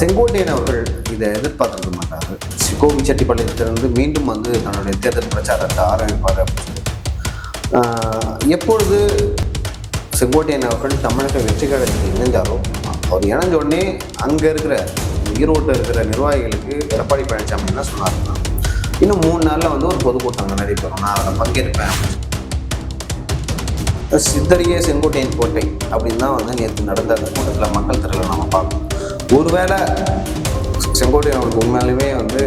செங்கோட்டையன் அவர்கள் இதை எதிர்பார்த்திருக்க மாட்டார். கோவி செட்டிப்பாளையத்திலிருந்து மீண்டும் வந்து தன்னுடைய தேர்தல் பிரச்சாரத்தை ஆரம்பிப்பார் அப்படின்னு சொல்லி எப்பொழுது செங்கோட்டையன் அவர்கள் தமிழக வெற்றி கழகத்தில் இணைஞ்சாரோ அவர் இணைஞ்ச உடனே அங்கே இருக்கிற ஈரோட்டில் இருக்கிற நிர்வாகிகளுக்கு எடப்பாடி பழனிசாமி என்ன சொன்னாருன்னா இன்னும் மூணு நாளில் வந்து ஒரு பொதுக்கூட்டம் நடைபெறும். நான் அதில் பங்கேற்பேன். அப்படின்னு சித்தரியே செங்கோட்டையன் கோட்டை அப்படின்னு தான் வந்து நேற்று நடந்த அந்த கூட்டத்தில் மக்கள் திரளை நம்ம பார்க்கணும். ஒருவேளை செங்கோட்டையன் அவருக்கு உண்மையாலுமே வந்து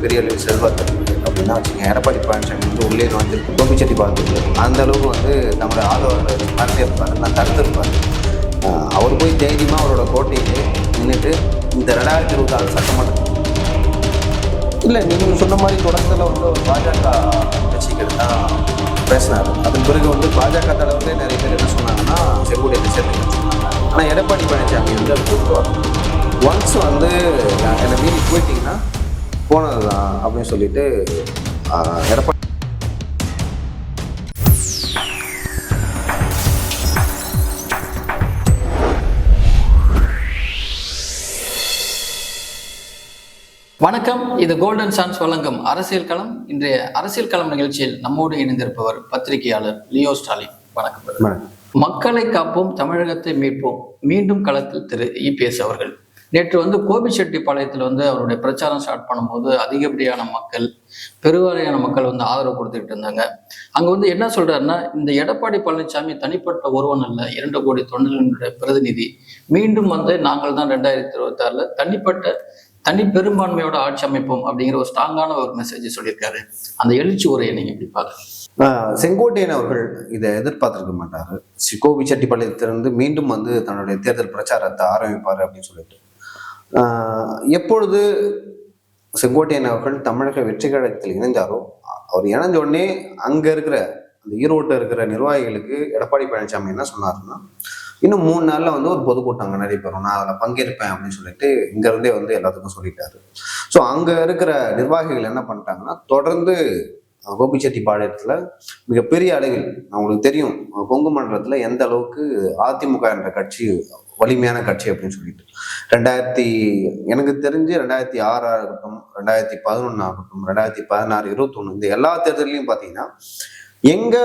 பெரிய அளவில் செல்வாக்கு அப்படின்னா வச்சுக்கோங்க எடப்பாடி பழனிசாமி வந்து உள்ளே வந்து கோபிச்செட்டி பார்த்துருக்கு அந்த அளவுக்கு வந்து நம்மளோட ஆதரவு மறந்திருப்பார் நான் தடுத்திருப்பார் அவர் போய் தைரியமாக அவரோட கோட்டையிலே நின்றுட்டு இந்த ரெண்டாயிரத்தி இருபத்தி ஆறு சட்டமன்ற இல்லை நீங்கள் சொன்ன மாதிரி தொடக்கத்தில் வந்து ஒரு பாஜக கட்சிகள் தான் பேசினார். அதன் பிறகு வந்து பாஜக தலைவர்களே நிறைய பேர் என்ன சொன்னாங்கன்னா செங்கோட்டையை சேர்த்து சொன்னாங்க. ஆனால் எடப்பாடி பழனிசாமி வந்து அது கூப்பிட்டு ஒன்ஸ் வந்து என்னை மீறி போயிட்டீங்கன்னா போனது தான் அப்படின்னு சொல்லிட்டு எடப்பாடி வணக்கம். இது கோல்டன் சான்ஸ் வழங்கும் அரசியல் களம். இன்றைய அரசியல் களம் நிகழ்ச்சியில் நம்மோடு இணைந்திருப்பவர் பத்திரிகையாளர் லியோ ஸ்டாலின். வணக்கம். மக்களை காப்போம் தமிழகத்தை மீட்போம். மீண்டும் களத்தில் திரு இபிஎஸ் அவர்கள். நேற்று வந்து கோபிச்செட்டிப்பாளையத்தில் வந்து அவருடைய பிரச்சாரம் ஸ்டார்ட் பண்ணும்போது அதிகப்படியான மக்கள் பெருவாரியான மக்கள் வந்து ஆதரவு கொடுத்துக்கிட்டு இருந்தாங்க. அங்கே வந்து என்ன சொல்றாருன்னா இந்த எடப்பாடி பழனிசாமி தனிப்பட்ட ஒருவன் அல்ல இரண்டு கோடி தொண்டர்களுடைய பிரதிநிதி. மீண்டும் வந்து நாங்கள் தான் ரெண்டாயிரத்தி இருபத்தி ஆறுல தனிப்பட்ட தனி பெரும்பான்மையோட ஆட்சி அமைப்போம் அப்படிங்கிற ஒரு ஸ்ட்ராங்கான ஒரு மெசேஜ் சொல்லியிருக்காரு. அந்த எழுச்சி உரையை நீங்க எப்படி பாக்குறீங்க செங்கோட்டையன் அவர்கள் இதை எதிர்பார்த்திருக்க மாட்டார். கோபி செட்டிப்பாளையத்திலிருந்து மீண்டும் வந்து தன்னுடைய தேர்தல் பிரச்சாரத்தை ஆரம்பிப்பார் அப்படின்னு சொல்லிட்டு. எப்பொழுது செங்கோட்டையன் அவர்கள் தமிழக வெற்றி கழகத்தில் இணைஞ்சாரோ அவர் இணைஞ்ச உடனே அங்கே இருக்கிற அந்த ஈரோட்டில் இருக்கிற நிர்வாகிகளுக்கு எடப்பாடி பழனிசாமி என்ன சொன்னாருன்னா இன்னும் மூணு நாளில் வந்து ஒரு பொதுக்கூட்டம் அங்கே நடைபெறும். நான் அதில் பங்கேற்பேன் அப்படின்னு சொல்லிட்டு இங்கேருந்தே வந்து எல்லாத்துக்கும் சொல்லிட்டாரு. ஸோ அங்கே இருக்கிற நிர்வாகிகள் என்ன பண்ணிட்டாங்கன்னா தொடர்ந்து கோபிச்செட்டி கோபிச்செட்டிப்பாளையத்துல மிகப்பெரிய அளவில் அவங்களுக்கு தெரியும் கொங்கு மண்டலத்தில் எந்த அளவுக்கு அதிமுக என்ற கட்சி வலிமையான கட்சி அப்படின்னு சொல்லிட்டு. ரெண்டாயிரத்தி எனக்கு தெரிஞ்சு ரெண்டாயிரத்தி ஆறா இருக்கட்டும் ரெண்டாயிரத்தி பதினொன்னு ஆகட்டும் ரெண்டாயிரத்தி பதினாறு இருபத்தொன்னு இந்த எல்லா தேர்தலையும் பார்த்தீங்கன்னா எங்க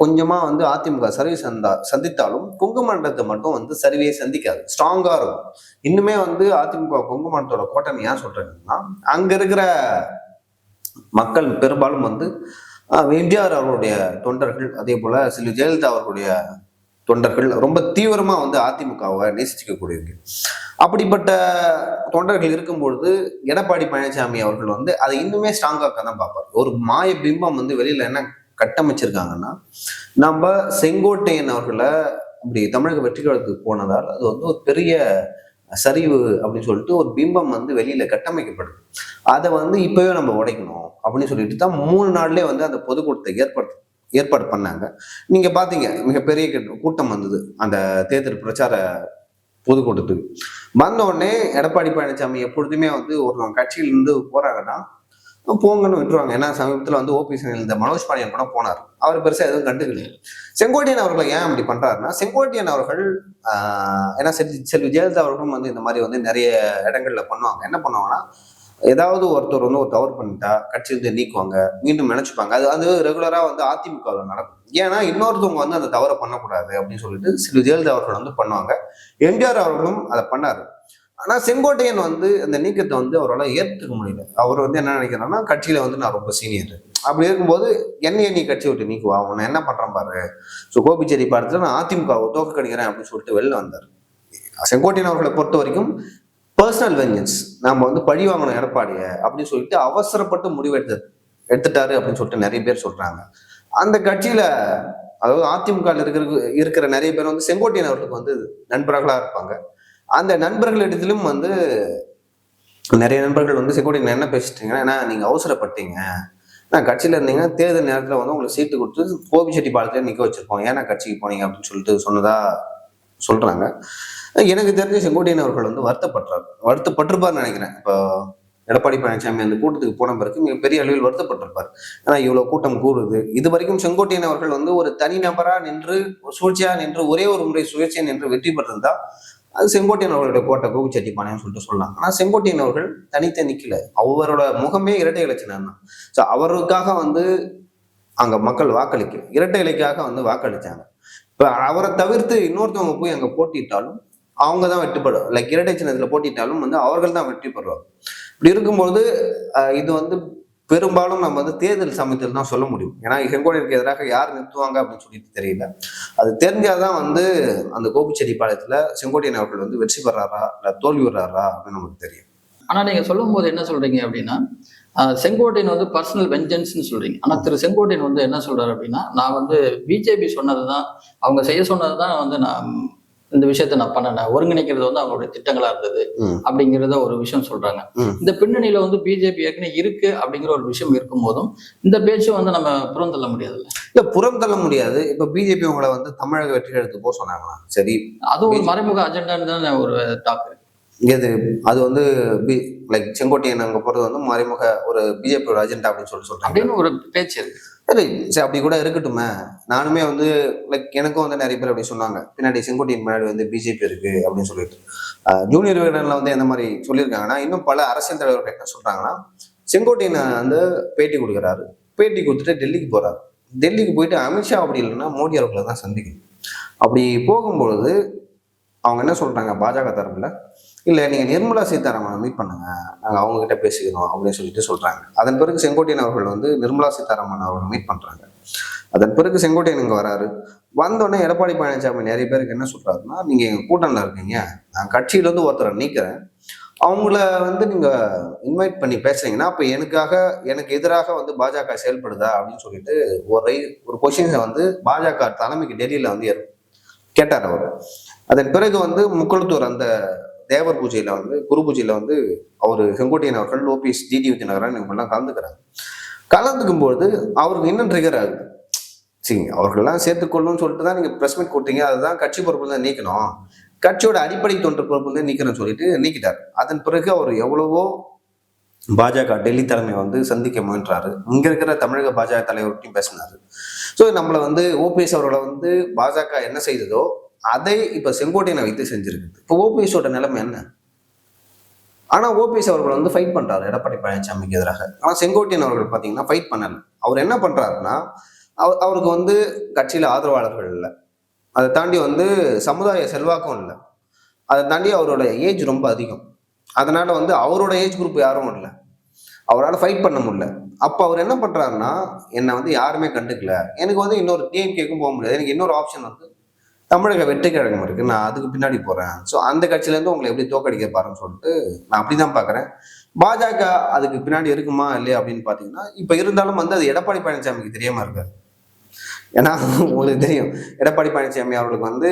கொஞ்சமா வந்து அதிமுக சர்வே சந்தா சந்தித்தாலும் கொங்கு மண்டலத்தை மட்டும் வந்து சரிவையை சந்திக்காது. ஸ்ட்ராங்கா இருக்கும். இன்னுமே வந்து அதிமுக கொங்கு மண்டலத்தோட கோட்டைன்னு ஏன் சொல்றேன்னா அங்க இருக்கிற மக்கள் பெரும்பாலும் வந்து எம்ஜிஆர் அவர்களுடைய தொண்டர்கள் அதே போல செல்வி ஜெயலலிதா அவர்களுடைய தொண்டர்கள் ரொம்ப தீவிரமாக வந்து அதிமுகவை நேசிச்சிக்கக்கூடியவங்க அப்படிப்பட்ட தொண்டர்கள் இருக்கும்பொழுது எடப்பாடி பழனிசாமி அவர்கள் வந்து அதை இன்னுமே ஸ்ட்ராங்காக தான் பார்ப்பார். ஒரு மாய பிம்பம் வந்து வெளியில் என்ன கட்டமைச்சிருக்காங்கன்னா நம்ம செங்கோட்டையன் அவர்களை இப்படி தமிழக வெற்றி கழகத்துக்கு போனதால் அது வந்து ஒரு பெரிய சரிவு அப்படின்னு சொல்லிட்டு ஒரு பிம்பம் வந்து வெளியில கட்டமைக்கப்படுது. அதை வந்து இப்பவே நம்ம உடைக்கணும் அப்படின்னு சொல்லிட்டு தான் மூணு நாள்லயே வந்து அந்த பொதுக்கூட்டத்தை ஏற்படுத்து ஏற்பாடு பண்ணாங்க. நீங்கள் பார்த்தீங்க மிகப்பெரிய கூட்டம் வந்தது அந்த தேர்தல் பிரச்சார பொதுக்கூட்டத்துக்கு. வந்த உடனே எடப்பாடி பழனிசாமி எப்பொழுதுமே வந்து ஒரு கட்சியிலேருந்து போகிறாங்கன்னா போங்கன்னு விட்டுருவாங்க. ஏன்னா சமீபத்தில் வந்து ஓபிஎஸ் இந்த மனோஜ் பாண்டியன் கூட போனார். அவர் பெருசாக எதுவும் கண்டுக்கல. செங்கோட்டையன் அவர்களை ஏன் அப்படி பண்ணுறாருன்னா செங்கோட்டையன் அவர்கள் ஏன்னா செல்வி செல்வி ஜெயலலிதா அவர்களும் வந்து இந்த மாதிரி வந்து நிறைய இடங்களில் பண்ணுவாங்க. என்ன பண்ணுவாங்கன்னா ஏதாவது ஒருத்தர் வந்து ஒரு தவறு பண்ணிட்டா கட்சியிலிருந்து நீக்குவாங்க மீண்டும் நினைச்சுப்பாங்க. அது அது ரெகுலரா வந்து அதிமுகவில் நடக்கும். ஏன்னா இன்னொருத்தவங்க வந்து அந்த தவறை பண்ணக்கூடாது அப்படின்னு சொல்லிட்டு சில ஜெயலலிதா அவர்கள் வந்து பண்ணுவாங்க. எம்ஜிஆர் அவர்களும் அதை பண்ணாரு. ஆனா செங்கோட்டையன் வந்து அந்த நீக்கத்தை வந்து அவரால் ஏற்றுக்க முடியல. அவர் வந்து என்ன நினைக்கிறான்னா கட்சியில வந்து நான் ரொம்ப சீனியர் அப்படி இருக்கும்போது என்னைய நீ கட்சி விட்டு நீக்குவா? உன்னை என்ன பண்றான் பாரு? ஸோ கோபிச்சேரி பாடத்துல நான் அதிமுகவை தோக்கடிக்கிறேன் அப்படின்னு சொல்லிட்டு வெளில வந்தார். செங்கோட்டையன் அவர்களை பொறுத்த வரைக்கும் பர்சனல் வெஞ்சன்ஸ் நம்ம வந்து பழி வாங்கணும் எடப்பாடிய அப்படின்னு சொல்லிட்டு அவசரப்பட்டு முடிவெடுத்து எடுத்துட்டாரு அப்படின்னு சொல்லிட்டு நிறைய பேர் சொல்றாங்க. அந்த கட்சியில அதாவது அதிமுக இருக்கிற இருக்கிற நிறைய பேர் வந்து செங்கோட்டையன் அவர்களுக்கு வந்து நண்பர்களா இருப்பாங்க. அந்த நண்பர்களிடத்திலும் வந்து நிறைய நண்பர்கள் வந்து செங்கோட்டையன் என்ன பேசிட்டீங்கன்னா ஏன்னா நீங்க அவசரப்பட்டீங்க? நான் கட்சியில இருந்தீங்கன்னா தேர்தல் நேரத்துல வந்து உங்களுக்கு சீட்டு கொடுத்து கோபிச்செட்டி பாலத்துல நிக்க வச்சிருக்கோம். ஏன்னா கட்சிக்கு போனீங்க? அப்படின்னு சொல்லிட்டு சொன்னதா சொல்றாங்க. எனக்கு தெரிஞ்ச செங்கோட்டையன் அவர்கள் வந்து வருத்தப்படுறாரு வருத்தப்பட்டிருப்பார்னு நினைக்கிறேன். இப்போ எடப்பாடி பழனிசாமி அந்த கூட்டத்துக்கு போன பிறகு மிகப்பெரிய அளவில் வருத்தப்பட்டிருப்பார். ஏன்னா இவ்வளோ கூட்டம் கூடுது. இது வரைக்கும் செங்கோட்டையன் அவர்கள் வந்து ஒரு தனிநபரா நின்று ஒரு நின்று ஒரே ஒரு முறை சுயேட்சையா நின்று வெற்றி பெற்றிருந்தா அது செங்கோட்டையன் அவர்களுடைய கோட்டை கோபிச்செட்டிப்பாளையம் சொல்லிட்டு சொல்லலாம். ஆனால் செங்கோட்டையன் அவர்கள் தனித்த நிற்கல அவரோட முகமே இரட்டை இலச்சினம் தான். ஸோ அவருக்காக வந்து அங்கே மக்கள் வாக்களிக்க இரட்டை இலைக்காக வந்து வாக்களித்தாங்க இப்போ அவரை தவிர்த்து இன்னொருத்தவங்க போய் அங்கே போட்டிட்டாலும் அவங்க தான் வெற்றி பெறும். லைக் இரட்டை சின்னத்தில் போட்டிட்டாலும் வந்து அவர்கள் தான் வெற்றி பெறுவார். இப்படி இருக்கும்போது இது வந்து பெரும்பாலும் நம்ம வந்து தேர்தல் சமயத்தில் தான் சொல்ல முடியும். ஏன்னா செங்கோட்டையருக்கு எதிராக யார் நிறுத்துவாங்க அப்படின்னு சொல்லிட்டு தெரியல. அது தெரிஞ்சாதான் வந்து அந்த கோபிச்செட்டிப்பாளையத்துல செங்கோட்டையன் அவர்கள் வந்து வெற்றி பெறாரா இல்லை தோல்வி வர்றாரா அப்படின்னு நமக்கு தெரியும். ஆனால் நீங்கள் சொல்லும் போது என்ன சொல்றீங்க அப்படின்னா செங்கோட்டையன் வந்து பர்சனல் வெஞ்சன்ஸ்னு சொல்றீங்க. ஆனால் திரு செங்கோட்டையன் வந்து என்ன சொல்றாரு அப்படின்னா நான் வந்து பிஜேபி சொன்னது தான் அவங்க செய்ய சொன்னது தான் வந்து நான் இந்த விஷயத்த நான் பண்ணினேன் ஒருங்கிணைக்கிறது வந்து அவங்களுடைய திட்டங்களா இருந்தது. அப்படிங்கிறத ஒரு விஷயம் சொல்றாங்க. இந்த பின்னணியில வந்து பிஜேபி ஏற்கனவே இருக்கு அப்படிங்கிற ஒரு விஷயம் இருக்கும் போதும் இந்த பேச்சும் வந்து நம்ம புறந்தள்ள முடியாதுல்ல? இல்ல புறம் தள்ள முடியாது. இப்ப பிஜேபி உங்களை வந்து தமிழக வெற்றி எடுத்து போக சொன்னாங்களா? சரி. அதுவும் ஒரு மறைமுக அஜெண்டான்னு தானே ஒரு டாக் இருக்கு. எது? அது வந்து பி லைக் செங்கோட்டையன் அங்க போறது வந்து மறைமுக ஒரு பிஜேபியோட அஜெண்டா அப்படின்னு சொல்லி சொல்றாங்க. அப்படின்னு ஒரு பேச்சு இருக்கு. சரி சரி அப்படி கூட இருக்கட்டுமே. நானுமே வந்து லைக் எனக்கும் வந்து நிறைய பேர் அப்படி சொன்னாங்க. பின்னாடி செங்கோட்டையின் முன்னாடி வந்து பிஜேபி இருக்கு அப்படின்னு சொல்லிட்டு. ஜூனியர் வீரர்ல வந்து எந்த மாதிரி சொல்லியிருக்காங்கன்னா இன்னும் பல அரசியல் தலைவர்கள் என்ன சொல்றாங்கன்னா செங்கோட்டையன் வந்து பேட்டி கொடுக்குறாரு. பேட்டி கொடுத்துட்டு டெல்லிக்கு போறாரு. டெல்லிக்கு போயிட்டு அமித்ஷா அப்படி இல்லைன்னா மோடி அவர்களை தான் சந்திக்கணும். அப்படி போகும்பொழுது அவங்க என்ன சொல்கிறாங்க பாஜக தரப்பில்? இல்லை நீங்கள் நிர்மலா சீதாராமனை மீட் பண்ணுங்க. நாங்கள் அவங்கக்கிட்ட பேசிக்கிறோம் அப்படின்னு சொல்லிட்டு சொல்கிறாங்க அதன் பிறகு செங்கோட்டையன் அவர்கள் வந்து நிர்மலா சீதாராமன் அவர்கள் மீட் பண்ணுறாங்க அதன் பிறகு செங்கோட்டையன் இங்கே வராரு. வந்தோடனே எடப்பாடி பழனிசாமி நிறைய பேருக்கு என்ன சொல்கிறாருன்னா நீங்கள் எங்கள் கூட்டணில் இருக்கீங்க. நான் கட்சியிலேருந்து ஒருத்தரை நீக்கிறேன். அவங்கள வந்து நீங்கள் இன்வைட் பண்ணி பேசுறீங்கன்னா அப்போ எனக்காக எனக்கு எதிராக வந்து பாஜக செயல்படுதா? அப்படின்னு சொல்லிட்டு ஒரு ஒரு கொஷின்ஸை வந்து பாஜக தலைமைக்கு டெல்லியில் வந்து கேட்டார் அவர். அதன் பிறகு வந்து முக்குளத்தூர் அந்த தேவர் பூஜையில வந்து குரு பூஜையில வந்து அவர் செங்கோட்டையன் அவர்கள் ஓபிஎஸ் ஜிடி விஜயநகரன் இவங்கெல்லாம் கலந்துக்கிறாங்க. கலந்துக்கும் பொழுது அவருக்கு இன்னும் ட்ரிகர் ஆகுது. சரி அவர்கள்லாம் சேர்த்துக்கொள்ளும்னு சொல்லிட்டு தான் நீங்க ப்ரெஸ் மீட் கொடுத்தீங்க. அதுதான் கட்சி பொறுப்பு தான் நீக்கணும். கட்சியோட அடிப்படை தொன்று பொறுப்பு தான் நீக்கணும்னு சொல்லிட்டு நீக்கிட்டார். அதன் பிறகு அவர் எவ்வளவோ பாஜக டெல்லி தலைமை வந்து சந்திக்க முயன்றாரு. இங்க இருக்கிற தமிழக பாஜக தலைவர்கிட்டையும் பேசினாரு. ஸோ நம்மளை வந்து ஓபிஎஸ் அவர்களை வந்து பாஜக என்ன செய்ததோ அதை இப்ப செங்கோட்டையனை வைத்து செஞ்சிருக்கு இப்போ ஓபிஎஸோட நிலைமை என்ன? ஆனா ஓபிஎஸ் அவர்கள் வந்து ஃபைட் பண்றாரு எடப்பாடி பழனிசாமிக்கு எதிராக. ஆனா செங்கோட்டையன் அவர்கள் பாத்தீங்கன்னா ஃபைட் பண்ணல. அவர் என்ன பண்றாருன்னா அவர் அவருக்கு வந்து கட்சியில ஆதரவாளர்கள் இல்லை. அதை தாண்டி வந்து சமுதாய செல்வாக்கும் இல்லை. அதை தாண்டி அவரோட ஏஜ் ரொம்ப அதிகம். அதனால வந்து அவரோட ஏஜ் குரூப் யாரும் இல்லை. அவரால் ஃபைட் பண்ண முடியல. அப்போ அவர் என்ன பண்ணுறாருன்னா என்னை வந்து யாருமே கண்டுக்கல. எனக்கு வந்து இன்னொரு டிஎம்கேக்கும் போக முடியாது. எனக்கு இன்னொரு ஆப்ஷன் வந்து தமிழக வெற்றி கழகம் இருக்கு. நான் அதுக்கு பின்னாடி போறேன். ஸோ அந்த கட்சியிலேருந்து உங்களை எப்படி தோக்கடிக்க பாருன்னு சொல்லிட்டு நான் அப்படிதான் பார்க்குறேன். பாஜக அதுக்கு பின்னாடி இருக்குமா இல்லையா அப்படின்னு பார்த்தீங்கன்னா இப்போ இருந்தாலும் வந்து அது எடப்பாடி பழனிசாமிக்கு தெரியாம இருக்காது ஏன்னா உங்களுக்கு தெரியும். எடப்பாடி பழனிசாமி அவர்களுக்கு வந்து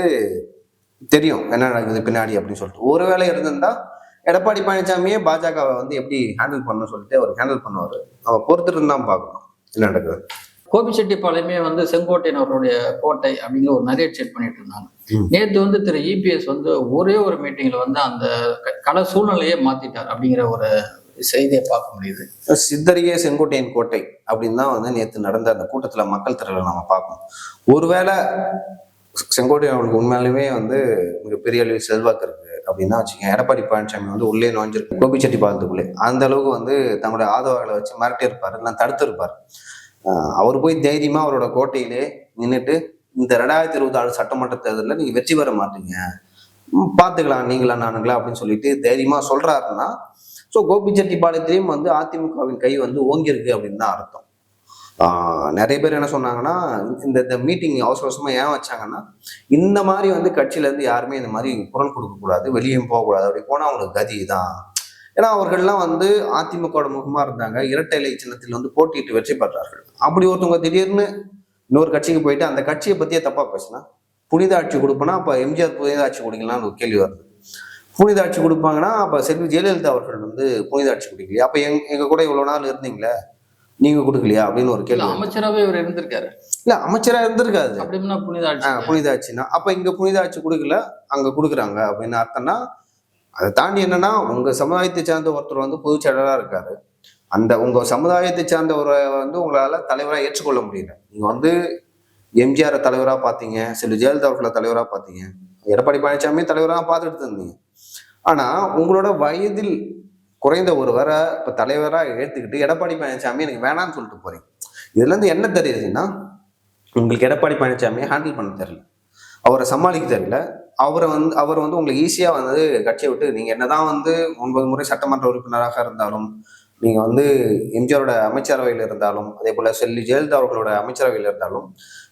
தெரியும் என்ன நடக்குது பின்னாடி அப்படின்னு சொல்லிட்டு. ஒருவேளை இருந்திருந்தா எடப்பாடி பழனிசாமியே பாஜகவை வந்து எப்படி ஹேண்டில் பண்ணணும்னு சொல்லிட்டு அவர் ஹேண்டில் பண்ணுவார். அவர் பொறுத்துட்டு தான் பார்க்கணும். என்ன நடக்குது? கோபிச்செட்டிப்பாளையமே வந்து செங்கோட்டையன் அவருடைய கோட்டை அப்படிங்கிற ஒரு நிறைய செட் பண்ணிட்டு இருந்தாங்க. நேத்து வந்து திரு இபிஎஸ் வந்து ஒரே ஒரு மீட்டிங்ல வந்து அந்த க- கள சூழ்நிலையே மாத்திட்டார் அப்படிங்கிற ஒரு செய்தியை பார்க்க முடியுது. சித்தரியே செங்கோட்டையன் கோட்டை அப்படின்னு தான் வந்து நேற்று நடந்த அந்த கூட்டத்தில் மக்கள் திரளை நம்ம பார்க்கணும். ஒருவேளை செங்கோட்டையன் அவனுக்கு உண்மையாலுமே வந்து மிகப்பெரிய அளவில் செல்வாக்கு இருக்கு அப்படின்னா வச்சுக்கோங்க. எடப்பாடி பழனிசாமி வந்து உள்ளே நுழைஞ்சிருக்கு கோபிச்செட்டி பாலத்துக்குள்ளே அந்த அளவுக்கு வந்து தங்களுடைய ஆதரவாளர்களை வச்சு மிரட்டி இருப்பார் இல்லை தடுத்து இருப்பார் அவர் போய் தைரியமா அவரோட கோட்டையிலே நின்றுட்டு இந்த ரெண்டாயிரத்தி இருபத்தி ஆறு சட்டமன்ற தேர்தலில் நீங்க வெற்றி பெற மாட்டீங்க. பார்த்துக்கலாம் நீங்களா நானுங்களா அப்படின்னு சொல்லிட்டு தைரியமா சொல்றாருன்னா ஸோ கோபிச்செட்டிப்பாளையத்திலையும் வந்து அதிமுகவின் கை வந்து ஓங்கியிருக்கு அப்படின்னு தான் அர்த்தம். நிறைய பேர் என்ன சொன்னாங்கன்னா இந்த இந்த மீட்டிங் அவசர ஏன் வச்சாங்கன்னா இந்த மாதிரி வந்து கட்சியிலேருந்து யாருமே இந்த மாதிரி குரல் கொடுக்கக்கூடாது வெளியும் போகக்கூடாது அப்படி போனால் அவங்களுக்கு கதி தான். ஏன்னா அவர்கள்லாம் வந்து அதிமுகவோட முகமா இருந்தாங்க. இரட்டை இலை சின்னத்தில் வந்து போட்டியிட்டு வெற்றி பெற்றார்கள். அப்படி ஒருத்தவங்க திடீர்னு இன்னொரு கட்சிக்கு போயிட்டு அந்த கட்சியை பத்தியே தப்பா பேசினா புனித ஆட்சி கொடுப்போனா அப்ப எம்ஜிஆர் புனித ஆட்சி கொடுக்கலாம்னு ஒரு கேள்வி வருது. புனித ஆட்சி கொடுப்பாங்கன்னா அப்ப செல்வி ஜெயலலிதா அவர்கள் வந்து புனித ஆட்சி கொடுக்கலையா? அப்ப எங்க எங்க கூட இவ்வளவு நாள் இருந்தீங்களே நீங்க கொடுக்கலையா? அப்படின்னு ஒரு கேள்வி. அமைச்சராகவே இவர் இருந்திருக்காரு. இல்ல அமைச்சரா இருந்திருக்காது. அப்படின்னா புனித ஆட்சி புனித ஆட்சினா அப்ப இங்க புனித ஆட்சி கொடுக்கல அங்க கொடுக்குறாங்க அப்படின்னு அர்த்தம்னா அதை தாண்டி என்னன்னா உங்க சமுதாயத்தை சார்ந்த ஒருத்தர் வந்து பொதுச் செயலராக இருக்காரு. அந்த உங்க சமுதாயத்தை சார்ந்தவரை வந்து உங்களால தலைவராக ஏற்றுக்கொள்ள முடியல. நீங்க வந்து எம்ஜிஆர் தலைவராக பார்த்தீங்க சில ஜெயலலிதா அவர்களை தலைவராக பார்த்தீங்க எடப்பாடி பழனிசாமி தலைவராக பார்த்துட்டு இருந்தீங்க. ஆனா உங்களோட வயதில் குறைந்த ஒருவரை இப்ப தலைவராக ஏற்றுக்கிட்டு எடப்பாடி பழனிசாமி எனக்கு வேணாம்னு சொல்லிட்டு போறீங்க. இதுல இருந்து என்ன தெரியுதுன்னா உங்களுக்கு எடப்பாடி பழனிசாமியை ஹேண்டில் பண்ண தெரியல. அவரை சமாளிக்க தெரியல. அவரை வந்து அவர் வந்து உங்களுக்கு ஈஸியா வந்து கட்சியை விட்டு நீங்க என்னதான் வந்து ஒன்பது முறை சட்டமன்ற உறுப்பினராக இருந்தாலும் நீங்க வந்து எம்ஜிஆரோட அமைச்சரவையில் இருந்தாலும் அதே போல செல்வி ஜெயலலிதா அவர்களோட அமைச்சரவையில் இருந்தாலும்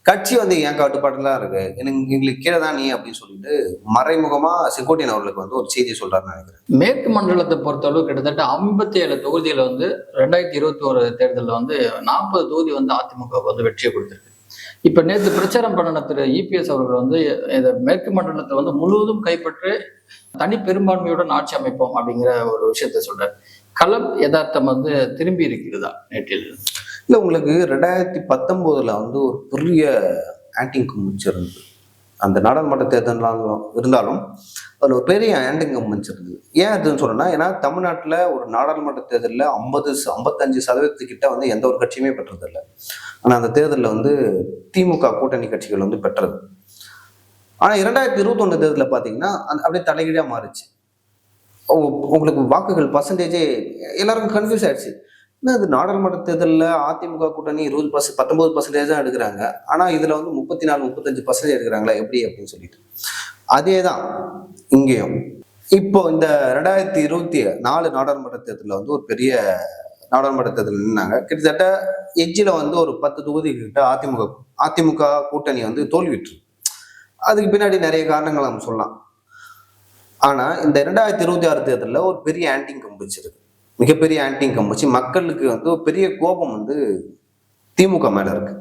கட்சி வந்து என் கட்டுப்பாட்டில் தான் இருக்கு. எனக்கு எங்களுக்கு கீழே தான் நீ அப்படின்னு சொல்லிட்டு மறைமுகமா செங்கோட்டையன் அவர்களுக்கு வந்து ஒரு செய்தி சொல்றாருன்னு நினைக்கிறேன். மேற்கு மண்டலத்தை பொறுத்தளவு கிட்டத்தட்ட ஐம்பத்தி ஏழு தொகுதியில வந்து ரெண்டாயிரத்தி இருபத்தி ஒரு தேர்தலில் வந்து நாற்பது தொகுதி வந்து அதிமுக வந்து வெற்றியை கொடுத்துருக்கு. இப்ப நேற்று பிரச்சாரம் பண்ணின திரு இபிஎஸ் அவர்கள் வந்து இதை மேற்கு மண்டலத்தை வந்து முழுவதும் கைப்பற்றி தனி பெரும்பான்மையுடன் ஆட்சி அமைப்போம் அப்படிங்கிற ஒரு விஷயத்த சொல்றாரு. களம் யதார்த்தம் வந்து திரும்பி இருக்கிறதா நேற்றில் இல்லை உங்களுக்கு ரெண்டாயிரத்தி பத்தொம்போதில் வந்து ஒரு பெரிய ஆன்டிங் கம்பெனிச்சு அந்த நாடாளுமன்ற தேர்தலாலும் இருந்தாலும் அதில் ஒரு பெரிய ஹேண்டிங் கம்பெனிச்சு ஏன் அதுன்னு சொல்லணும்னா ஏன்னா தமிழ்நாட்டில் ஒரு நாடாளுமன்ற தேர்தலில் ஐம்பது ஐம்பத்தஞ்சு சதவீதத்துக்கிட்ட வந்து எந்த ஒரு கட்சியுமே பெற்றதில்லை. ஆனால் அந்த தேர்தலில் வந்து திமுக கூட்டணி கட்சிகள் வந்து பெற்றது. ஆனால் இரண்டாயிரத்தி இருபத்தொன்னு தேர்தலில் பார்த்தீங்கன்னா அந்த அப்படியே தலைகீழாக மாறுச்சு. உங்களுக்கு வாக்குகள் பர்சன்டேஜே எல்லாருக்கும் கன்ஃபியூஸ் ஆயிடுச்சு. என்ன இது நாடாளுமன்ற தேர்தலில் அதிமுக கூட்டணி இருபது பர்சன்ட் பத்தொன்பது பர்சன்டேஜ் தான் எடுக்கிறாங்க. ஆனால் இதில் வந்து முப்பத்தி நாலு முப்பத்தஞ்சு பர்சன்டேஜ் எடுக்கிறாங்களா எப்படி அப்படின்னு சொல்லிட்டு. அதே தான் இங்கேயும். இப்போ இந்த ரெண்டாயிரத்தி இருபத்தி நாலு நாடாளுமன்ற தேர்தலில் வந்து ஒரு பெரிய நாடாளுமன்ற தேர்தல் நின்னாங்க. கிட்டத்தட்ட எஜ்ஜில் வந்து ஒரு பத்து தொகுதி கிட்ட அதிமுக அதிமுக கூட்டணி வந்து தோல்விட்டு அதுக்கு பின்னாடி நிறைய காரணங்கள் நம்ம சொல்லலாம். ஆனால் இந்த ரெண்டாயிரத்தி இருபத்தி ஆறு தேர்தலில் ஒரு பெரிய ஆன்டிங் கம்பிச்சிருக்கு மிகப்பெரிய ஆன்டிங் கம்பிச்சு மக்களுக்கு வந்து பெரிய கோபம் வந்து திமுக மேல இருக்கு.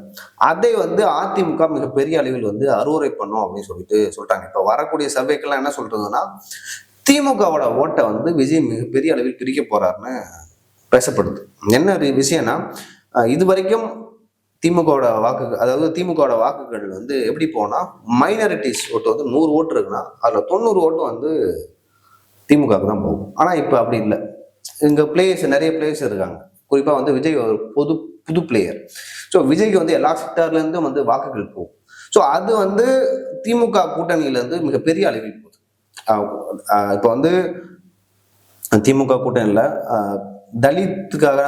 அதை வந்து அதிமுக மிகப்பெரிய அளவில் வந்து அறுவரை பண்ணும் அப்படின்னு சொல்லிட்டு சொல்றாங்க. இப்போ வரக்கூடிய சர்வேக்கெல்லாம் என்ன சொல்றதுன்னா திமுகவோட ஓட்டை வந்து விஜய் மிகப்பெரிய அளவில் பிரிக்க போறாருன்னு பேசப்படுது. என்ன ஒரு விஷயம்னா இது வரைக்கும் திமுகவோட வாக்கு அதாவது திமுகவோட வாக்குகள் வந்து எப்படி போனா மைனாரிட்டிஸ் ஓட்டு வந்து நூறு ஓட்டு இருக்குன்னா அதுல தொண்ணூறு ஓட்டு வந்து திமுகவுக்கு தான் போகும். ஆனா இப்போ அப்படி இல்லை. இங்கே பிளேயர்ஸ் நிறைய பிளேயர்ஸ் இருக்காங்க. குறிப்பாக வந்து விஜய் ஒரு பொது புது பிளேயர் ஸோ விஜய்க்கு வந்து எல்லா செக்டார்லேருந்தும் வந்து வாக்குகள் போகும். ஸோ அது வந்து திமுக கூட்டணியிலேருந்து மிகப்பெரிய அளவில் போகுது. இப்போ வந்து திமுக கூட்டணியில் தலித்துக்காக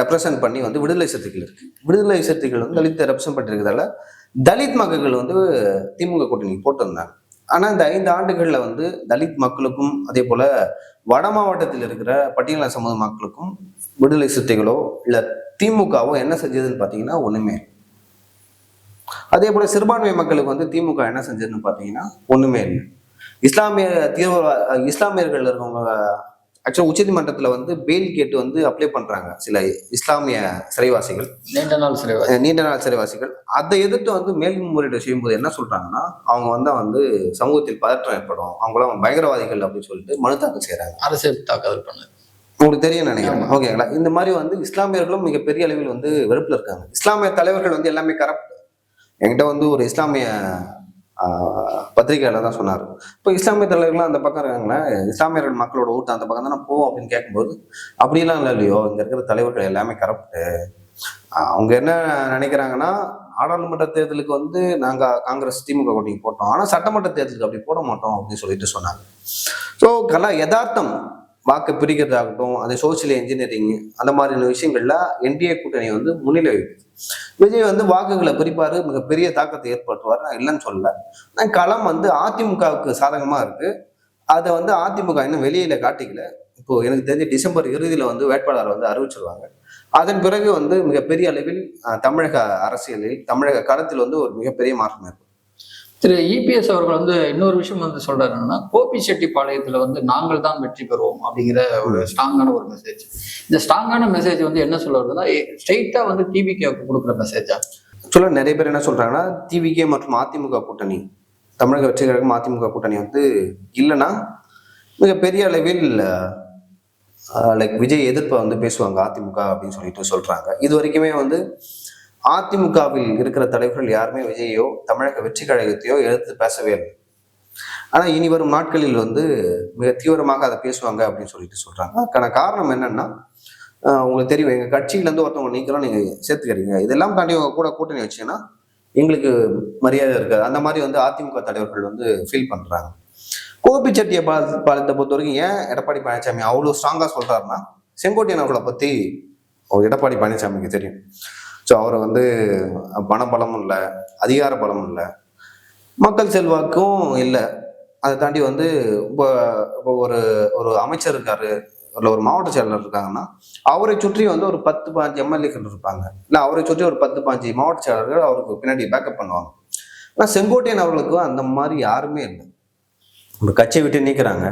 ரெப்ரசன்ட் பண்ணி வந்து விடுதலை சிறுத்தைகள் இருக்கு. விடுதலை சிறுத்தைகள் வந்து தலித்தை ரெப்ரசன்ட் பண்ணிருக்கிறதால தலித் மக்கள் வந்து திமுக கூட்டணிக்கு போட்டிருந்தாங்க. ஆனால் இந்த ஐந்து ஆண்டுகளில் வந்து தலித் மக்களுக்கும் அதே போல் வட மாவட்டத்தில் இருக்கிற பட்டியல சமூக மக்களுக்கும் விடுதலை சிறுத்தைகளோ இல்லை திமுகவோ என்ன செஞ்சதுன்னு பார்த்தீங்கன்னா ஒன்றுமே அதே போல் சிறுபான்மை மக்களுக்கு வந்து திமுக என்ன செஞ்சதுன்னு பார்த்தீங்கன்னா ஒன்றுமே இல்லை. இஸ்லாமிய தீவிர இஸ்லாமியர்கள் இருக்கவங்க ஆக்சுவலாக உச்சநீதிமன்றத்துல வந்து பெயில் கேட்டு வந்து அப்ளை பண்றாங்க சில இஸ்லாமிய சிறைவாசிகள். நீண்ட நாள் சிறைவாசி. நீண்ட நாள் சிறைவாசிகள். அதை எதிர்த்து வந்து மேல்முறையீடு செய்யும்போது என்ன சொல்றாங்கன்னா அவங்க வந்து வந்து சமூகத்தில் பதற்றம் ஏற்படும். அவங்களாம் பயங்கரவாதிகள் அப்படின்னு சொல்லிட்டு மனு தாக்கல் செய்றாங்க. அரசியல் தாக்குதல் பண்ணது உங்களுக்கு தெரியும் நினைக்கிறேன். ஓகேங்களா இந்த மாதிரி வந்து இஸ்லாமியர்களும் மிகப்பெரிய அளவில் வந்து வெறுப்புல இருக்காங்க. இஸ்லாமிய தலைவர்கள் வந்து எல்லாமே கரப்ட் என்கிட்ட வந்து ஒரு இஸ்லாமிய பத்திரிகையாளர் தான் சொன்னார். இப்போ இஸ்லாமிய தலைவர்கள்லாம் அந்த பக்கம் இருக்காங்களே? இஸ்லாமியர்கள் மக்களோட ஓட்டு அந்த பக்கம் தானே போவோம் அப்படின்னு கேட்கும்போது அப்படிலாம் இல்லை இல்லையோ இங்கே இருக்கிற தலைவர்கள் எல்லாமே கரப்ட் அவங்க என்ன நினைக்கிறாங்கன்னா நாடாளுமன்ற தேர்தலுக்கு வந்து நாங்கள் காங்கிரஸ் திமுக கூட்டணி போட்டோம். ஆனால் சட்டமன்ற தேர்தலுக்கு அப்படி போட மாட்டோம் அப்படின்னு சொல்லிட்டு சொன்னாங்க. ஸோ கலா யதார்த்தம் வாக்கு பிரிக்கிறதாகட்டும் அந்த சோசியல் இன்ஜினியரிங் அந்த மாதிரியான விஷயங்கள்ல என்டிஏ கூட்டணி வந்து முன்னிலை வைக்குது விஜய் வந்து வாக்குகளை பிரிப்பாரு மிகப்பெரிய தாக்கத்தை ஏற்படுத்துவார் நான் இல்லைன்னு சொல்லல. நான் களம் வந்து அதிமுகவுக்கு சாதகமா இருக்கு. அதை வந்து அதிமுக இன்னும் வெளியில காட்டிக்கல. இப்போ எனக்கு தெரிஞ்சு டிசம்பர் இறுதியில வந்து வேட்பாளர் வந்து அறிவிச்சிருவாங்க. அதன் பிறகு வந்து மிகப்பெரிய அளவில் தமிழக அரசியலில் தமிழக களத்தில் வந்து ஒரு மிகப்பெரிய மாற்றம் ஏற்படும். திரு இபிஎஸ் அவர்கள் வந்து இன்னொரு விஷயம் வந்து சொல்றாரு என்னன்னா கோபி செட்டிப்பாளையத்துல வந்து நாங்கள் தான் வெற்றி பெறுவோம் அப்படிங்கிற ஒரு ஸ்ட்ராங்கான ஒரு மெசேஜ் இந்த ஸ்ட்ராங்கான மெசேஜ் வந்து என்ன சொல்ல வருதுன்னா ஸ்ட்ரெயிட்டா வந்து டிபிகேவுக்கு கொடுக்குற மெசேஜா ஆக்சுவலாக நிறைய பேர் என்ன சொல்றாங்கன்னா டிவிகே மற்றும் அதிமுக கூட்டணி தமிழக வெற்றி கழகம் அதிமுக கூட்டணி வந்து இல்லைன்னா மிகப்பெரிய அளவில் லைக் விஜய் எதிர்ப்பை வந்து பேசுவாங்க அதிமுக அப்படின்னு சொல்லிட்டு சொல்றாங்க. இது வரைக்குமே வந்து அதிமுகவில் இருக்கிற தலைவர்கள் யாருமே விஜயோ தமிழக வெற்றி கழகத்தையோ எடுத்து பேசவே இல்லை. ஆனால் இனி வரும் நாட்களில் வந்து மிக தீவிரமாக அதை பேசுவாங்க அப்படின்னு சொல்லிட்டு சொல்கிறாங்க அதுக்கான காரணம் என்னன்னா உங்களுக்கு தெரியும் எங்கள் கட்சியிலேருந்து ஒருத்தவங்க நீங்களும் நீங்கள் சேர்த்துக்கிறீங்க. இதெல்லாம் தாண்டி உங்கள் கூட கூட்டணி வச்சீங்கன்னா எங்களுக்கு மரியாதை இருக்காது. அந்த மாதிரி வந்து அதிமுக தலைவர்கள் வந்து ஃபீல் பண்ணுறாங்க கோபிச்செட்டியை பால பாலத்தை பொறுத்த வரைக்கும் ஏன் எடப்பாடி பழனிசாமி அவ்வளோ ஸ்ட்ராங்காக சொல்கிறாருன்னா செங்கோட்டையன் அவர்களை பற்றி எடப்பாடி பழனிசாமிக்கு தெரியும். ஸோ அவர் வந்து பணபலமும் இல்லை அதிகார பலமும் இல்லை. மக்கள் செல்வாக்கும் இல்லை. அதை தாண்டி வந்து இப்போ இப்போ ஒரு ஒரு அமைச்சர் இருக்காரு இல்லை ஒரு மாவட்ட செயலர் இருக்காங்கன்னா அவரை சுற்றி வந்து ஒரு பத்து பாஞ்சு எம்எல்ஏக்கள் இருப்பாங்க. இல்லை அவரை சுற்றி ஒரு பத்து பாஞ்சு மாவட்ட செயலர்கள் அவருக்கு பின்னாடி பேக்கப் பண்ணுவாங்க. ஆனால் செங்கோட்டையன் அவர்களுக்கு அந்த மாதிரி யாருமே இல்லை. ஒரு கட்சியை விட்டு நீக்கிறாங்க.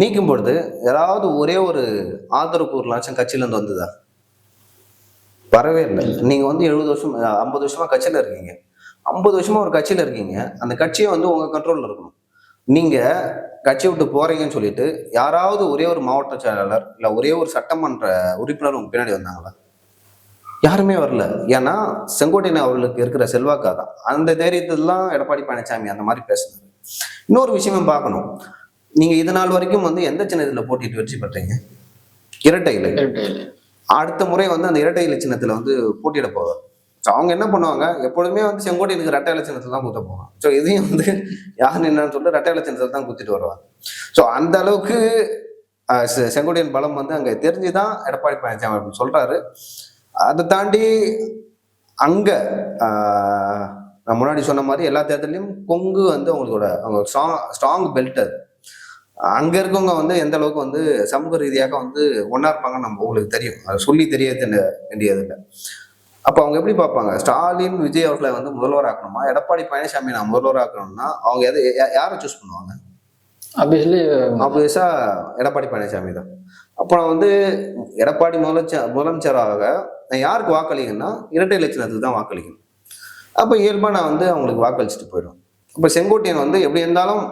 நீக்கும் பொழுது ஏதாவது ஒரே ஒரு ஆதரவு கூறலாச்சும் கட்சியிலேருந்து வந்ததா? வரவே இல்லை. நீங்க வந்து எழுபது வருஷம் ஐம்பது வருஷமா கட்சியில இருக்கீங்க. ஐம்பது வருஷமா ஒரு கட்சியில இருக்கீங்க. அந்த கட்சியை வந்து உங்க கண்ட்ரோலில் இருக்கணும். நீங்க கட்சியை விட்டு போறீங்கன்னு சொல்லிட்டு யாராவது ஒரே ஒரு மாவட்ட செயலாளர் இல்ல ஒரே ஒரு சட்டமன்ற உறுப்பினர் உங்கள் பின்னாடி வந்தாங்களா? யாருமே வரல. ஏன்னா செங்கோட்டையன் அவர்களுக்கு இருக்கிற செல்வாக்கா தான் அந்த தைரியத்திலாம் எடப்பாடி பழனிசாமி அந்த மாதிரி பேசுனாரு. இன்னொரு விஷயமும் பார்க்கணும். நீங்க இது நாள் வரைக்கும் வந்து எந்த சின்னத்துல போட்டிட்டு வெற்றி பெற்றீங்க? இரட்டை இலை. அடுத்த முறை வந்து அந்த இரட்டை இலை வந்து போட்டியிட போவார். ஸோ அவங்க என்ன பண்ணுவாங்க? எப்பொழுதுமே வந்து செங்கோட்டையனுக்கு ரெட்டை இலை தான் குத்த போவாங்க. ஸோ இதையும் வந்து யார் என்னன்னு சொல்லிட்டு ரெட்டை இலை தான் குத்திட்டு வருவாங்க. ஸோ அந்த அளவுக்கு செங்கோட்டையன் பலம் வந்து அங்கே தெரிஞ்சு தான் எடப்பாடி பழனிசாமி அப்படின்னு சொல்கிறாரு அதை தாண்டி அங்கே நான் முன்னாடி சொன்ன மாதிரி எல்லா தேர்தலையும் கொங்கு வந்து அவங்களோட அவங்க ஸ்ட்ராங் ஸ்ட்ராங் பெல்ட் அது. அங்க இருக்கவங்க வந்து எந்த அளவுக்கு வந்து சமூக ரீதியாக வந்து ஒன்னா இருப்பாங்கன்னு நம்ம உங்களுக்கு தெரியும். அதை சொல்லி தெரிய வேண்டியது இல்லை அப்போ அவங்க எப்படி பார்ப்பாங்க? ஸ்டாலின் விஜய் அவர்களை வந்து முதல்வர் ஆக்கணுமா எடப்பாடி பழனிசாமி நான் முதல்வர் ஆக்கணும்னா அவங்க எது யாரை சூஸ் பண்ணுவாங்க? Obviously, ஆப்வியஸா எடப்பாடி பழனிசாமி தான். அப்போ நான் வந்து எடப்பாடி முதலமைச்சர் முதலமைச்சராக நான் யாருக்கு வாக்களிக்கணும்னா இரட்டை இலட்சணத்துக்கு தான் வாக்களிக்கணும். அப்போ இயல்பா நான் வந்து அவங்களுக்கு வாக்களிச்சுட்டு போயிடுவேன். இப்போ செங்கோட்டையன் வந்து எப்படி இருந்தாலும்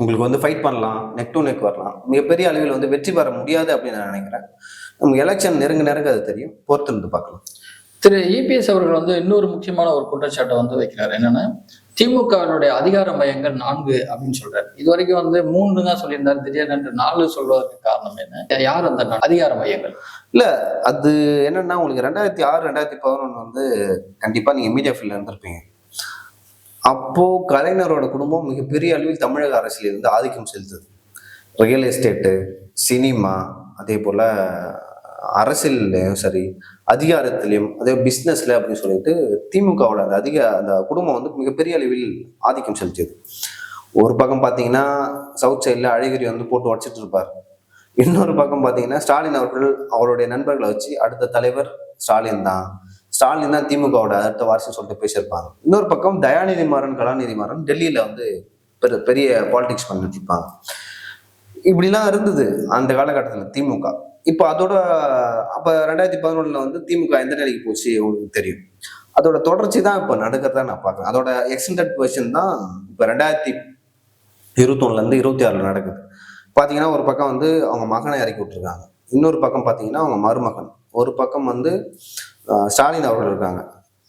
உங்களுக்கு வந்து ஃபைட் பண்ணலாம் நெக் டு நெக் வரலாம். மிகப்பெரிய அளவில் வந்து வெற்றி பெற முடியாது அப்படின்னு நான் நினைக்கிறேன். நமக்கு எலெக்ஷன் நெருங்க நெருங்க அது தெரியும். பொறுத்திருந்து பார்க்கலாம். திரு இபிஎஸ் அவர்கள் வந்து இன்னொரு முக்கியமான ஒரு குற்றச்சாட்டை வந்து வைக்கிறார். என்னன்னா திமுகவினுடைய அதிகார மையங்கள் நான்கு அப்படின்னு சொல்றாரு. இது வரைக்கும் வந்து மூன்று தான் சொல்லியிருந்தாரு. திடீர்னு நாலு சொல்வதற்கு காரணம் என்ன? யார் அந்த அதிகார மையங்கள்? அது என்னன்னா உங்களுக்கு ரெண்டாயிரத்தி ஆறு ரெண்டாயிரத்தி பதினொன்று வந்து கண்டிப்பா நீங்க மீடியா ஃபீல்ட்ல இருந்திருப்பீங்க. அப்போ கலைஞரோட குடும்பம் மிகப்பெரிய அளவில் தமிழக அரசியல் இருந்து ஆதிக்கம் செலுத்துது. ரியல் எஸ்டேட்டு சினிமா அதே போல அரசியல்லையும் சரி அதிகாரத்திலையும் அதே பிஸ்னஸ்ல அப்படின்னு சொல்லிட்டு திமுகவோட அந்த அதிக அந்த குடும்பம் வந்து மிகப்பெரிய அளவில் ஆதிக்கம் செலுத்தியது. ஒரு பக்கம் பார்த்தீங்கன்னா சவுத் சைடில் அழகிரி வந்து போட்டு உடச்சிட்டு இருப்பார். இன்னொரு பக்கம் பார்த்தீங்கன்னா ஸ்டாலின் அவர்கள் அவருடைய நண்பர்களை வச்சு அடுத்த தலைவர் ஸ்டாலின் தான். ஸ்டாலின் தான் திமுகவோட அடுத்த வாரிசு சொல்லிட்டு பேசியிருப்பாங்க. இன்னொரு பக்கம் தயாநிதி மாறன் கலாநிதி மாறன் டெல்லியில வந்து பெரு பெரிய பாலிடிக்ஸ் பண்ணிட்டு இருப்பாங்க. இப்படிலாம் இருந்தது அந்த காலகட்டத்தில் திமுக. இப்போ அதோட அப்போ ரெண்டாயிரத்தி பதினொன்றில் வந்து திமுக எந்த நிலைக்கு போச்சு உங்களுக்கு தெரியும்? அதோட தொடர்ச்சி தான் இப்போ நடக்கிறதா நான் பார்க்குறேன். அதோட எக்ஸ்டெண்டட் வெர்ஷன் தான் இப்போ ரெண்டாயிரத்தி இருபத்தொன்னுலேருந்து இருபத்தி ஆறில் நடக்குது. பார்த்தீங்கன்னா ஒரு பக்கம் வந்து அவங்க மகனை இறக்கி விட்டுருக்காங்க. இன்னொரு பக்கம் பார்த்தீங்கன்னா அவங்க மருமகன். ஒரு பக்கம் வந்து ஸ்டாலின் அவர்கள் இருக்காங்க.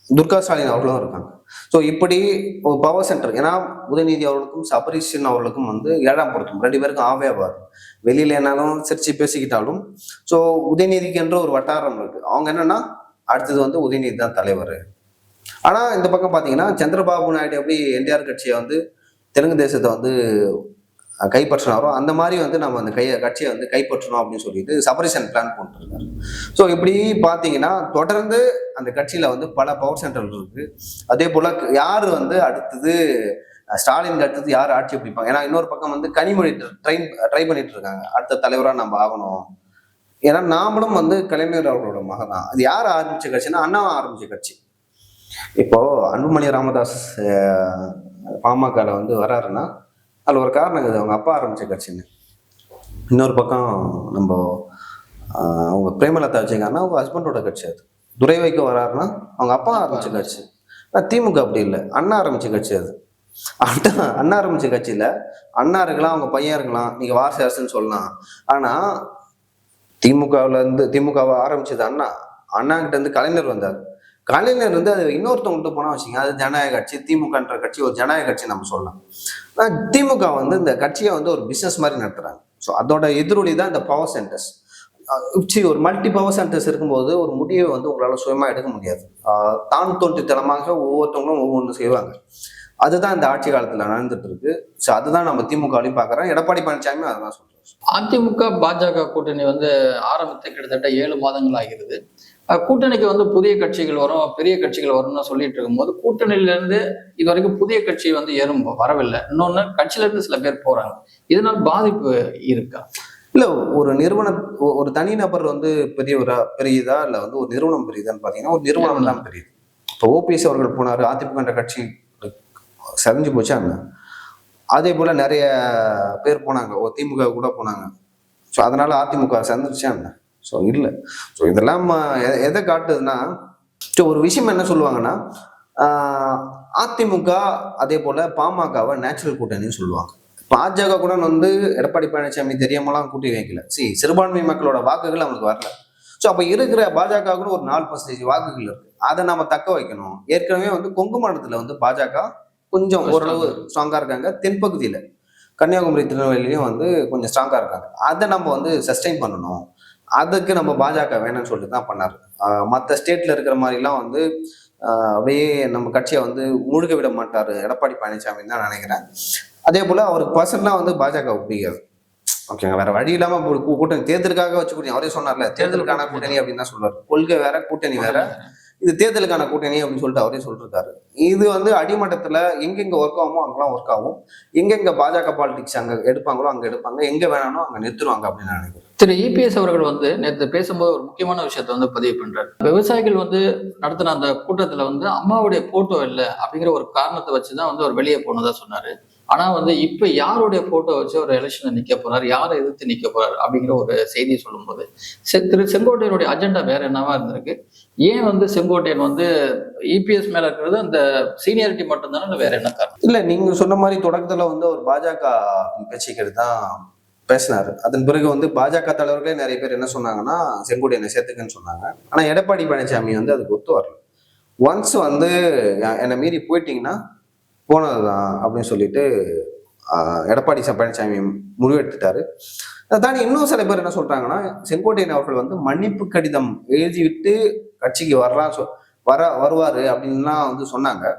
துர்கா ஸ்டாலின் அவர்களும் இருக்காங்க. ஸோ இப்படி ஒரு பவர் சென்டர் ஏன்னா உதயநிதி அவர்களுக்கும் சபரீஷன் அவர்களுக்கும் வந்து ஏழாம் பொருத்தம் ரெண்டு பேருக்கும் ஆவே ஆவாது. வெளியில என்னாலும் சிரிச்சு பேசிக்கிட்டாலும் ஸோ உதயநிதிக்கு என்ற ஒரு வட்டாரம் இருக்கு. அவங்க என்னன்னா அடுத்தது வந்து உதயநிதி தான் தலைவர். ஆனா இந்த பக்கம் பாத்தீங்கன்னா சந்திரபாபு நாயுடு எப்படி என்டிஆர் கட்சியை வந்து தெலுங்கு தேசத்தை வந்து கைப்பற்றினாரோ அந்த மாதிரி வந்து நம்ம அந்த கையை கட்சியை வந்து கைப்பற்றணும் அப்படின்னு சொல்லிட்டு சபரிசன் பிளான் போட்டுருக்காரு. ஸோ இப்படி பார்த்தீங்கன்னா தொடர்ந்து அந்த கட்சியில் வந்து பல பவர் சென்டர்கள் இருக்கு. அதே போல் யார் வந்து அடுத்தது ஸ்டாலின் அடுத்தது யார் ஆட்சி பிடிப்பாங்க? ஏன்னா இன்னொரு பக்கம் வந்து கனிமொழி ட்ரைன் ட்ரை பண்ணிட்டு இருக்காங்க. அடுத்த தலைவராக நம்ம ஆகணும். ஏன்னா நாமளும் வந்து கலைஞர் அவர்களோட மகன் தான். அது யார் ஆரம்பிச்ச கட்சின்னா அண்ணா ஆரம்பிச்ச கட்சி. இப்போ அன்புமணி ராமதாஸ் பாமகவில் வந்து வராருன்னா அதில் ஒரு காரணம் இருக்குது. அவங்க அப்பா ஆரம்பித்த கட்சின்னு. இன்னொரு பக்கம் நம்ம அவங்க பிரேமலதா வச்சுக்காருன்னா அவங்க ஹஸ்பண்டோட கட்சி அது. துரை வைக்க வராருன்னா அவங்க அப்பா ஆரம்பித்த கட்சி. ஆனால் திமுக அப்படி இல்லை. அண்ணா ஆரம்பித்த கட்சி அது. அண்ணா அண்ணா ஆரம்பித்த கட்சியில் அண்ணா இருக்கலாம் அவங்க பையன் இருக்கலாம் நீங்கள் வாரிசு அரசுன்னு சொல்லலாம். ஆனால் திமுகவுல இருந்து திமுகவை ஆரம்பிச்சது அண்ணா. அண்ணா கிட்ட இருந்து கலைஞர் வந்தார். கலைஞர் வந்து அது இன்னொருத்தவங்கள்ட்ட போனா வச்சுங்க அது ஜனநாயக கட்சி திமுகன்ற கட்சி ஒரு ஜனநாயக கட்சி நம்ம சொல்லலாம். ஆனால் திமுக வந்து இந்த கட்சியை வந்து ஒரு பிசினஸ் மாதிரி நடத்துறாங்க. ஸோ அதோட எதிரொலி தான் இந்த பவர் சென்டர்ஸ் சரி ஒரு மல்டி பவர் சென்டர்ஸ் இருக்கும்போது ஒரு முடிவை வந்து உங்களால் சுயமாக எடுக்க முடியாது. ஆஹ் தான் தோன்றித்தனமாக ஒவ்வொருத்தவங்களும் ஒவ்வொன்று செய்வாங்க. அதுதான் இந்த ஆட்சி காலத்தில் நடந்துட்டு இருக்கு ஸோ அதுதான் நம்ம திமுகலையும் பார்க்குறோம். எடப்பாடி பழனிசாமி அதுதான் சொல்கிறோம் அதிமுக பாஜக கூட்டணி வந்து ஆரம்பித்து கிட்டத்தட்ட ஏழு மாதங்கள் ஆகிறது. கூட்டணிக்கு வந்து புதிய கட்சிகள் வரும் பெரிய கட்சிகள் வரும்னு சொல்லிட்டு இருக்கும்போது கூட்டணியில இருந்து இது வரைக்கும் புதிய கட்சி வந்து ஏறும் வரவில்லை. இன்னொன்னு கட்சியில இருந்து சில பேர் போறாங்க. இதனால் பாதிப்பு இருக்கா? இல்லை ஒரு நிறுவன ஒரு தனிநபர் வந்து பெரியவரா பெரியதா இல்லை வந்து ஒரு நிறுவனம் பெரியதான்னு பார்த்தீங்கன்னா ஒரு நிறுவனம் தான் பெரியது. இப்போ ஓபிஎஸ் அவர்கள் போனார் அதிமுக என்ற கட்சி சரிஞ்சு போச்சாங்க அதே போல் நிறைய பேர் போனாங்க ஓ திமுக கூட போனாங்க. ஸோ அதனால அதிமுக சேர்ந்துருச்சாங்க ஸோ இல்லை. ஸோ இதெல்லாம் எதை காட்டுதுன்னா ஸோ ஒரு விஷயம் என்ன சொல்லுவாங்கன்னா அதிமுக அதே போல் பாமகவை நேச்சுரல் கூட்டணின்னு சொல்லுவாங்க. பாஜக கூட வந்து எடப்பாடி பழனிசாமி தெரியாமலாம் கூட்டி வைக்கல. சி சிறுபான்மை மக்களோட வாக்குகள் அவனுக்கு வரல. ஸோ அப்போ இருக்கிற பாஜக கூட ஒரு நாலு பர்சன்டேஜ் வாக்குகள் இருக்கு. அதை நம்ம தக்க வைக்கணும். ஏற்கனவே வந்து கொங்கு மாநிலத்தில் வந்து பாஜக கொஞ்சம் ஓரளவு ஸ்ட்ராங்காக இருக்காங்க. தென்பகுதியில். கன்னியாகுமரி திருநெல்வேலியும் வந்து கொஞ்சம் ஸ்ட்ராங்காக இருக்காங்க. அதை நம்ம வந்து சஸ்டைன் பண்ணணும். அதுக்கு நம்ம பாஜக வேணும்னு சொல்லிட்டு தான் பண்ணார். மற்ற ஸ்டேட்டில் இருக்கிற மாதிரிலாம் வந்து அப்படியே நம்ம கட்சியை வந்து முழுக விட மாட்டார். எடப்பாடி பழனிசாமி தான் நினைக்கிறேன். அதே போல் அவருக்கு பர்சனலாக வந்து பாஜக பிடிக்காது ஓகேங்க வேற வழி இல்லாம கூட்டணி தேர்தலுக்காக வச்சு கூட்டணி. அவரே சொன்னார்ல தேர்தலுக்கான கூட்டணி அப்படின்னு தான் சொல்றாரு. கொள்கை வேற கூட்டணி வேற. இது தேர்தலுக்கான கூட்டணி அப்படின்னு சொல்லிட்டு அவரே சொல்லிருக்காரு. இது வந்து அடிமட்டத்துல எங்கெங்க ஒர்க் ஆகுமோ அங்கெல்லாம் ஒர்க் ஆகும். எங்கெங்க பாஜக பாலிடிக்ஸ் அங்க எடுப்பாங்களோ அங்க எடுப்பாங்க. எங்க வேணானோ அங்க நிறுத்துருவாங்க அப்படின்னு நான் நினைக்கிறேன். திரு இபிஎஸ் அவர்கள் வந்து நேற்று பேசும்போது ஒரு முக்கியமான விஷயத்தை வந்து பதிவு பண்றாரு. விவசாயிகள் வந்து நடத்தின அந்த கூட்டத்துல வந்து அம்மாவுடைய போட்டோ இல்லை அப்படிங்கிற ஒரு காரணத்தை வச்சுதான் வந்து அவர் வெளியே போனதா சொன்னாரு. ஆனா வந்து இப்ப யாருடைய போட்டோ வச்சு ஒரு எலெக்ஷன்ல நிக்க போறாரு? யாரை எதிர்த்து நிக்க போறாரு? அப்படிங்கிற ஒரு செய்தியை சொல்லும்போது செ- திரு செங்கோட்டையனுடைய அஜெண்டா வேற என்னவா இருந்திருக்கு? ஏன் வந்து செங்கோட்டையன் வந்து இபிஎஸ் மேல இருக்கிறது அந்த சீனியாரிட்டி மட்டும்தானே வேற என்ன காரணம்? இல்ல நீங்க சொன்ன மாதிரி தொடக்கத்துல வந்து ஒரு பாஜக கட்சிக்கு தான் பேசினார். அதன் பிறகு வந்து பாஜக தலைவர்களே நிறைய பேர் என்ன சொன்னாங்கன்னா செங்கோட்டையனை சேர்த்துக்கன்னு சொன்னாங்க. ஆனால் எடப்பாடி பழனிசாமி வந்து அதுக்கு ஒத்து வரல. ஒன்ஸ் வந்து என்னை மீறி போயிட்டீங்கன்னா போனதுதான் அப்படின்னு சொல்லிட்டு எடப்பாடி பழனிசாமி முடிவெடுத்துட்டாரு. அதை தாண்டி இன்னும் சில பேர் என்ன சொல்றாங்கன்னா செங்கோட்டையன் அவர்கள் வந்து மன்னிப்பு கடிதம் எழுதிவிட்டு கட்சிக்கு வரலாம் சொ- வர வருவாரு அப்படின்லாம் வந்து சொன்னாங்க.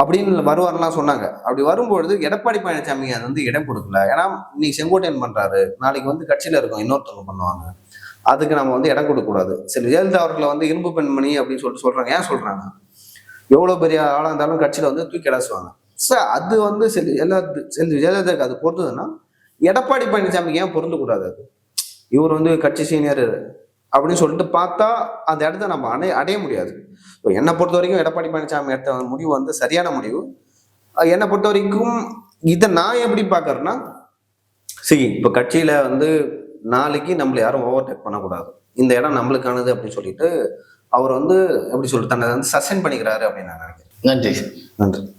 அப்படின்னு வருவார்லாம் சொன்னாங்க. அப்படி வரும்பொழுது எடப்பாடி பழனிசாமி அது வந்து இடம் கொடுக்கல. ஏன்னா இன்னைக்கு செங்கோட்டையன் பண்றாரு. நாளைக்கு வந்து கட்சியில இருக்கும் இன்னொருத்தவங்க பண்ணுவாங்க. அதுக்கு நம்ம வந்து இடம் கொடுக்கக்கூடாது. சரி ஜெயலலிதா அவர்களை வந்து இரும்பு பெண்மணி அப்படின்னு சொல்லிட்டு சொல்றாங்க. ஏன் சொல்றாங்க? எவ்வளவு பெரிய ஆளாக இருந்தாலும் கட்சியில வந்து தூக்கி அடாசுவாங்க சார் அது வந்து செல் எல்லா செல்வி ஜெயலலிதாவுக்கு அது பொருந்ததுன்னா எடப்பாடி பழனிசாமிக்கு ஏன் பொருந்தக்கூடாது அது? இவர் வந்து கட்சி சீனியர். அப்படின்னு சொல்லிட்டு பார்த்தா அந்த இடத்த நம்ம அடைய அடைய முடியாது. இப்போ என்னை பொறுத்த வரைக்கும் எடப்பாடி பழனிசாமி எடுத்த முடிவு வந்து சரியான முடிவு. என்னை பொறுத்த வரைக்கும் இதை நான் எப்படி பார்க்கறேன்னா சரி இப்போ கட்சியில வந்து நாளைக்கு நம்மளை யாரும் ஓவர்டேக் பண்ணக்கூடாது. இந்த இடம் நம்மளுக்கானது அப்படின்னு சொல்லிட்டு அவர் வந்து எப்படி சொல்றது தன்னை வந்து சஸ்டெயின் பண்ணிக்கிறாரு அப்படின்னு நான் நினைக்கிறேன். நன்றி. நன்றி.